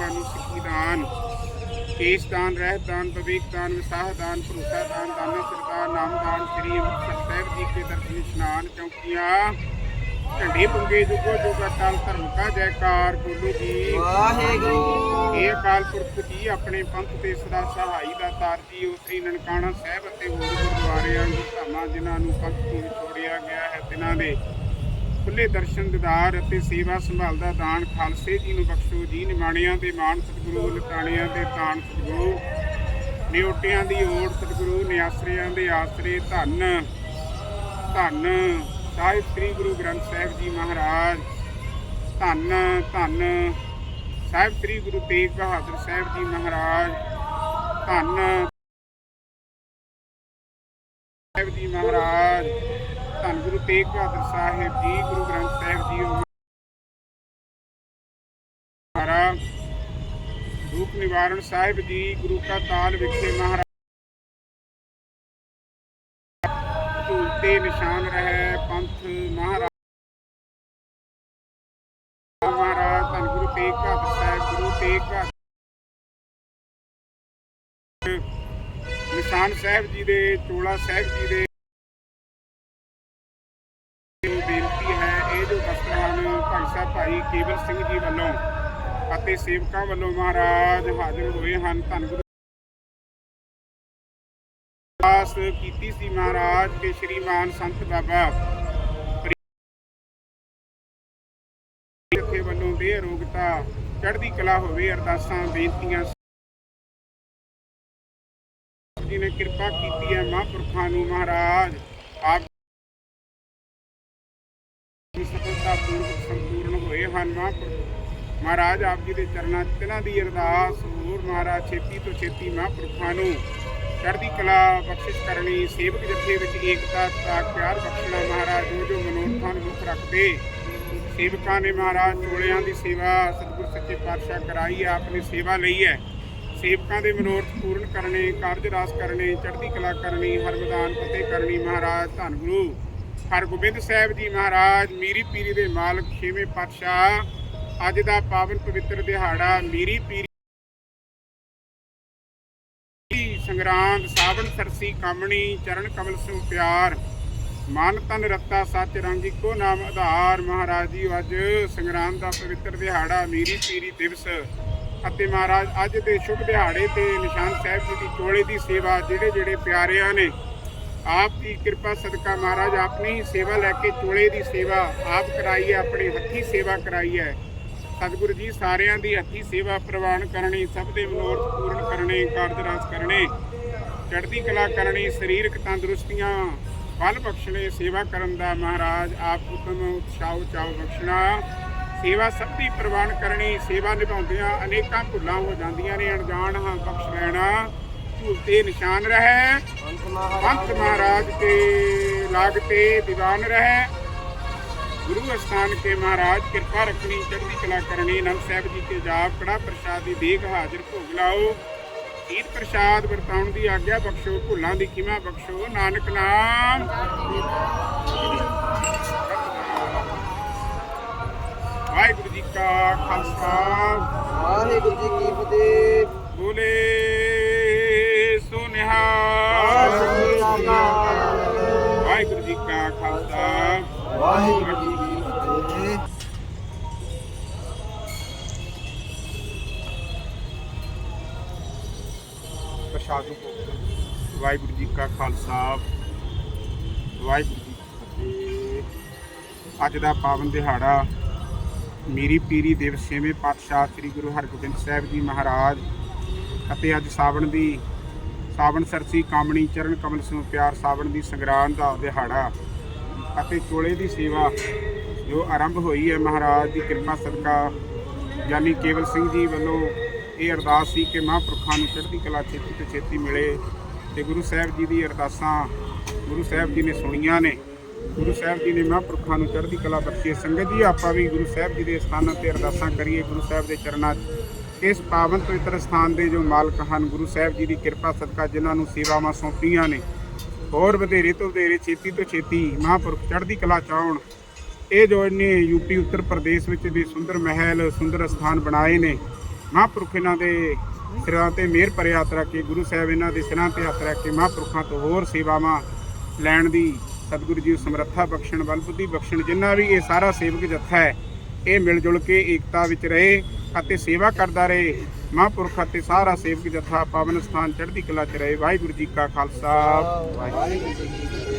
ਗੁਰਮੁਖਾਂ ਨੂੰ ਸਿੱਖੀ ਦਾਨ ਕੇਸ ਦਾਨ ਰਹਿਤ ਦਾਨ ਵਿਵੇਕ ਦਾਨ ਵਿਸਾਹ ਦਾਨ ਭਰੋਸਾ ਦਾਨ ਦਾਨਾ ਸਰਦਾਰ ਨਾਮ ਦਾਨ ਸ੍ਰੀ ਅੰਮ੍ਰਿਤਸਰ ਸਾਹਿਬ ਜੀ ਕੇ ਦਰਸ਼ਨ ਇਸ਼ਨਾਨ ਚੌਕੀਆਂ। ਝੰਡੇ ਪੁੰਗੇ ਜੁਗੋ ਜੁਗ ਅਟਲ ਧਰਮ ਕਾ ਜੈਕਾਰ ਬੋਲੋ ਜੀ। ਵਾਹਿਗੁਰੂ। ਇਹ ਅਕਾਲ ਪੁਰਖ ਜੀ ਆਪਣੇ ਪੰਥ ਤੇ ਸਦਾ ਸਹਾਈ ਦਾ ਤਾਰ ਜੀ। ਉਹ ਸ੍ਰੀ ਨਨਕਾਣਾ ਸਾਹਿਬ ਅਤੇ ਹੋਰ ਗੁਰਦੁਆਰਿਆਂ ਦੀ ਧਾਮਾਂ ਜਿਨ੍ਹਾਂ ਨੂੰ ਪੰਥ ਤੋਂ ਵਿਛੋੜਿਆ ਗਿਆ ਹੈ ਤਿਨਾਂ ਦੇ ਖੁੱਲੇ ਦਰਸ਼ਨ ਦਿਦਾਰ ਅਤੇ ਸੇਵਾ ਸੰਭਾਲ ਦਾ ਦਾਨ ਖਾਲਸੇ ਜੀ ਨੂੰ ਬਖਸ਼ੋ। ਜੀ ਨਿਮਾਣਿਆਂ ਦੇ ਮਾਨ ਸਤਿਗੁਰੂ ਲਤਾਣਿਆਂ ਦੇ ਤਾਨ ਸਤਿਗੁਰੂ, ਨਿਉਟਿਆਂ ਦੀ ਓਟ ਸਤਿਗੁਰੂ, ਨਿਆਸਰਿਆਂ ਦੇ ਆਸਰੇ ਧੰਨ ਧੰਨ ਸਾਹਿਬ ਸ੍ਰੀ ਗੁਰੂ ਗ੍ਰੰਥ ਸਾਹਿਬ ਜੀ ਮਹਾਰਾਜ, ਧੰਨ ਧੰਨ ਸਾਹਿਬ ਸ੍ਰੀ ਗੁਰੂ ਤੇਗ ਬਹਾਦਰ ਸਾਹਿਬ ਜੀ ਮਹਾਰਾਜ, ਧੰਨ ਸਾਹਿਬ ਜੀ ਮਹਾਰਾਜ। ਧੰਨ ਗੁਰੂ ਤੇਗ ਬਹਾਦਰ ਸਾਹਿਬ ਜੀ, ਗੁਰੂ ਗ੍ਰੰਥ ਸਾਹਿਬ ਜੀ ਮਹਾਰਾਜ, ਰੂਪ ਨਿਵਾਰਣ ਸਾਹਿਬ ਜੀ, ਗੁਰੂ ਕਾ ਤਾਲ ਵਿਖੇ ਮਹਾਰਾਜ ਧੂਲ ਨਿਸ਼ਾਨ ਰਹੇ, ਪੰਥ ਮਹਾਰਾਜ ਮਹਾਰਾਜ, ਧੰਨ ਗੁਰੂ ਤੇਗ ਬਹਾਦਰ ਸਾਹਿਬ, ਗੁਰੂ ਤੇਗ ਬਹਾਦਰ ਨਿਸ਼ਾਨ ਸਾਹਿਬ ਜੀ ਦੇ, ਚੋਲਾ ਸਾਹਿਬ ਜੀ ਦੇ ਕੇਵਲ ਸਿੰਘ ਜੀ ਵੱਲੋਂ ਅਤੇ ਸੇਵਕਾਂ ਵੱਲੋਂ ਮਹਾਰਾਜ ਹਾਜ਼ਰ ਹੋਏ ਹਨ। ਧੰਨ ਗੁਰੂ ਆਸ ਕੀਤੀ ਸੀ ਮਹਾਰਾਜ ਕੇ ਸ਼੍ਰੀਮਾਨ ਸੰਤ ਬਾਬਾ ਇੱਥੇ ਵੱਲੋਂ ਦੇ ਚੜ੍ਹਦੀ ਕਲਾ ਹੋਵੇ ਅਰਦਾਸਾਂ, ਬੇਨਤੀਆਂ ਜੀ ਨੇ ਕਿਰਪਾ ਕੀਤੀ ਹੈ ਮਹਾਂਪੁਰਖਾਂ ਨੂੰ ਮਹਾਰਾਜ, ਆਪ ਹੋਏ ਮਹਾਰਾਜ ਆਪ ਜੀ ਦੇ ਚਰਨਾਂ 'ਚ ਤਿਨਾਂ ਦੀ ਅਰਦਾਸ, ਹੋਰ ਮਹਾਰਾਜ ਛੇਤੀ ਤੋਂ ਛੇਤੀ ਮਹਾਂਪੁਰਖਾਂ ਨੂੰ ਚੜ੍ਹਦੀ ਕਲਾ ਬਖਸ਼ਿਸ਼ ਕਰਨੀ, ਸੇਵਕ ਜਥੇ ਵਿੱਚ ਏਕਤਾ ਦਾ ਪਿਆਰ ਬਖਸ਼ਣਾ ਮਹਾਰਾਜ ਜੋ ਜੋ ਮਨੋਰਥਾਂ ਨੂੰ ਮੁੱਖ ਰੱਖਦੇ। ਸੇਵਕਾਂ ਨੇ ਮਹਾਰਾਜ ਚੋਲਿਆਂ ਦੀ ਸੇਵਾ, ਸਤਿਗੁਰ ਸੱਚੇ ਪਾਤਸ਼ਾਹ ਕਰਾਈ ਹੈ ਆਪਣੀ ਸੇਵਾ ਲਈ ਹੈ। ਸੇਵਕਾਂ ਦੇ ਮਨੋਰਥ ਪੂਰਨ ਕਰਨੇ, ਕਾਰਜ ਰਾਸ ਕਰਨੇ, ਚੜ੍ਹਦੀ ਕਲਾ ਕਰਨੀ ਹਰ ਮੈਦਾਨ ਫਤਿਹ ਕਰਨੀ ਮਹਾਰਾਜ ਧੰਨ ਗੁਰੂ। ਹਰਗੋਬਿੰਦ ਸਾਹਿਬ ਜੀ ਮਹਾਰਾਜ, ਮੀਰੀ ਪੀਰੀ ਦੇ ਮਾਲਕ ਛੇਵੇਂ ਪਾਤਸ਼ਾਹ, ਅੱਜ ਦਾ ਪਾਵਨ ਪਵਿੱਤਰ ਦਿਹਾੜਾ ਮੀਰੀ ਪੀਰੀ ਸੰਗਰਾਂਦ, ਸਾਵਣ ਸਰਸੀ ਕਾਮਣੀ, ਚਰਨ ਕਮਲ ਸੋ ਪਿਆਰ, ਮਨ ਤਨ ਰੱਤਾ ਸੱਚ ਰੰਗ ਇੱਕੋ ਨਾਮ ਆਧਾਰ। ਮਹਾਰਾਜ ਜੀ, ਅੱਜ ਸੰਗਰਾਂਦ ਦਾ ਪਵਿੱਤਰ ਦਿਹਾੜਾ ਮੀਰੀ ਪੀਰੀ ਦਿਵਸ ਅਤੇ ਮਹਾਰਾਜ, ਅੱਜ ਦੇ ਸ਼ੁਭ ਦਿਹਾੜੇ ਤੇ ਨਿਸ਼ਾਨ ਸਾਹਿਬ ਜੀ ਦੀ ਚੋਲੇ ਦੀ ਸੇਵਾ ਜਿਹੜੇ ਜਿਹੜੇ ਪਿਆਰਿਆਂ ਨੇ ਆਪ ਦੀ ਕਿਰਪਾ ਸਦਕਾ ਮਹਾਰਾਜ, ਆਪਣੀ ਹੀ ਸੇਵਾ ਲੈ ਕੇ ਚੋਲੇ ਦੀ ਸੇਵਾ ਆਪ ਕਰਾਈ ਹੈ, ਆਪਣੇ ਹੱਥੀ ਸੇਵਾ ਕਰਾਈ ਹੈ। ਸਤਿਗੁਰੂ ਜੀ, ਸਾਰਿਆਂ ਦੀ ਹੱਥੀ ਸੇਵਾ ਪ੍ਰਵਾਨ ਕਰਨੀ, ਸਭ ਦੇ ਮਨੋਰਥ ਪੂਰਨ ਕਰਨੇ ਕਾਰਜ ਕਰਨੇ, ਚੜ੍ਹਦੀ ਕਲਾ ਕਰਨੀ, ਸਰੀਰਕ ਤੰਦਰੁਸਤੀਆਂ ਫਲ ਬਖਸ਼ਣੇ, ਸੇਵਾ ਕਰਨ ਦਾ ਮਹਾਰਾਜ ਆਪ ਉਤਮ ਉਤਸ਼ਾਹ ਚਾਉ ਬਖਸ਼ਣਾ। ਸੇਵਾ ਸਭ ਦੀ ਪ੍ਰਵਾਨ ਕਰਨੀ, ਸੇਵਾ ਨਿਭਾਉਂਦਿਆਂ ਅਨੇਕਾਂ ਭੁੱਲਾਂ ਹੋ ਜਾਂਦੀਆਂ ਨੇ, ਅਣਜਾਣ ਹਾਂ ਬਖਸ਼ ਲੈਣਾ। ਝੂਲ ਤੇ ਨਿਸ਼ਾਨ ਰਹੇ। ਅੰਤ ਪੰਥ ਮਹਾਰਾਜ ਕੇ ਲਾਗ ਤੇ ਦੀਵਾਨ ਰਹੇ। ਗੁਰੂ ਅਸਥਾਨ ਕੇ ਮਹਾਰਾਜ ਕਿਰਪਾ ਰੱਖਣੀ ਚੜ੍ਹਦੀ ਕਲਾ ਕਰਨੀ ਅਨੰਦ ਸਾਹਿਬ ਜੀ ਕੇ ਜਾਪ ਕੜਾ ਪ੍ਰਸ਼ਾਦ ਦੀ ਦੇਗ ਹਾਜ਼ਰ ਭੋਗ ਲਾਓ। ਈਦ ਪ੍ਰਸ਼ਾਦ ਵਰਤਾਉਣ ਦੀ ਆਗਿਆ ਬਖਸ਼ੋ ਭੁੱਲਾਂ ਦੀ ਖਿਮਾ ਬਖਸ਼ੋ ਨਾਨਕ ਨਾਮ। ਵਾਹਿਗੁਰੂ ਜੀ ਕਾ ਖਾਲਸਾ। ਵਾਹਿਗੁਰੂ ਜੀ ਕੀ ਫਤਿਹ। ਬੋਲੇ ਵਾਹਿਗੁਰੂ ਜੀ ਕਾ ਖਾਲਸਾ। ਵਾਹਿਗੁਰੂ ਜੀ ਕੀ। ਫਤਿਹ ਪ੍ਰਸ਼ਾਦ ਨੂੰ ਵਾਹਿਗੁਰੂ ਜੀ ਕਾ ਖਾਲਸਾ। ਵਾਹਿਗੁਰੂ ਜੀ ਕੀ ਫਤਿਹ। ਅੱਜ ਦਾ ਪਾਵਨ ਦਿਹਾੜਾ ਮੀਰੀ ਪੀਰੀ ਦਿਵਸ ਛੇਵੇਂ ਪਾਤਸ਼ਾਹ ਸ੍ਰੀ ਗੁਰੂ ਹਰਗੋਬਿੰਦ ਸਾਹਿਬ ਜੀ ਮਹਾਰਾਜ ਅਤੇ ਅੱਜ ਸਾਵਣ ਦੀ ਸਾਵਣ ਸਰਸੀ, ਕਾਮਣੀ ਚਰਨ, ਕਮਲ ਸਿੰਘ ਪਿਆਰ, ਸਾਵਣ ਦੀ ਸੰਗਰਾਂਦ ਦਾ ਦਿਹਾੜਾ ਅਤੇ ਚੋਲੇ ਦੀ ਸੇਵਾ ਜੋ ਆਰੰਭ ਹੋਈ ਹੈ, ਮਹਾਰਾਜ ਦੀ ਕਿਰਪਾ ਸਦਕਾ ਯਾਨੀ ਕੇਵਲ ਸਿੰਘ ਜੀ ਵੱਲੋਂ ਇਹ ਅਰਦਾਸ ਸੀ ਕਿ ਮਹਾਂਪੁਰਖਾਂ ਨੂੰ ਚੜ੍ਹਦੀ ਕਲਾ ਛੇਤੀ ਤੋਂ ਛੇਤੀ ਮਿਲੇ ਤੇ ਗੁਰੂ ਸਾਹਿਬ ਜੀ ਦੀ ਅਰਦਾਸਾਂ ਗੁਰੂ ਸਾਹਿਬ ਜੀ ਨੇ ਸੁਣੀਆਂ ਨੇ। ਗੁਰੂ ਸਾਹਿਬ ਜੀ ਨੇ ਮਹਾਂਪੁਰਖਾਂ ਨੂੰ ਚੜ੍ਹਦੀ ਕਲਾ ਬਖਸ਼ੀ ਸੰਗਤ ਜੀ, ਆਪਾਂ ਵੀ ਗੁਰੂ ਸਾਹਿਬ ਜੀ ਦੇ ਸਥਾਨਾਂ ਤੇ ਅਰਦਾਸਾਂ ਕਰੀਏ ਗੁਰੂ ਸਾਹਿਬ ਦੇ ਚਰਨਾਂ 'ਚ। ਇਸ ਪਾਵਨ ਪਵਿੱਤਰ ਸਥਾਨ ਦੇ ਜੋ ਮਾਲਕ ਹਨ, ਗੁਰੂ ਸਾਹਿਬ ਜੀ ਦੀ ਕਿਰਪਾ ਸਦਕਾ ਜਿਨ੍ਹਾਂ ਨੂੰ ਸੇਵਾਵਾਂ ਸੌਂਪੀਆਂ ਨੇ। ਹੋਰ ਵਧੇਰੇ ਤੋਂ ਵਧੇਰੇ ਛੇਤੀ ਤੋਂ ਛੇਤੀ ਮਹਾਂਪੁਰਖ ਚੜ੍ਹਦੀ ਕਲਾ ਚਾਉਣ ਇਹ ਜੋ ਇਹਨੇ ਯੂਪੀ ਉੱਤਰ ਪ੍ਰਦੇਸ਼ ਵਿੱਚ ਵੀ ਸੁੰਦਰ ਮਹਿਲ, ਸੁੰਦਰ ਸਥਾਨ ਬਣਾਏ ਨੇ। ਮਹਾਂਪੁਰਖ ਇਹਨਾਂ ਦੇ ਸਿਰਾਂ ਤੇ ਮਿਹਰ ਭਰੇ ਹੱਥ ਰੱਖ ਕੇ, ਗੁਰੂ ਸਾਹਿਬ ਇਹਨਾਂ ਦੇ ਸਿਰਾਂ ਤੇ ਯਾਤਰਾ ਕੇ ਮਹਾਂਪੁਰਖਾਂ ਤੋਂ ਹੋਰ ਸੇਵਾਵਾਂ ਲੈਣ ਦੀ ਸਤਿਗੁਰੂ ਜੀ ਸਮਰੱਥਾ ਬਖਸ਼ਣ, ਬਲ ਬੁੱਧੀ ਬਖਸ਼ਣ, ਜਿੰਨਾ ਵੀ ਇਹ ਸਾਰਾ ਸੇਵਕ ਜੱਥਾ ਹੈ, ਇਹ ਮਿਲ ਜੁਲ ਕੇ ਏਕਤਾ ਵਿੱਚ ਰਹੇ ਅਤੇ ਸੇਵਾ ਕਰਦਾ ਰਹੇ। ਮਹਾਂਪੁਰਖ ਅਤੇ ਸਾਰਾ ਸੇਵਕ ਜੱਥਾ ਪਾਵਨ ਸਥਾਨ ਚੜ੍ਹਦੀ ਕਲਾ ਚ ਰਹੇ। ਵਾਹਿਗੁਰੂ ਜੀ ਕਾ ਖਾਲਸਾ। ਵਾਹਿਗੁਰੂ ਜੀ ਕੀ ਫਤਿਹ।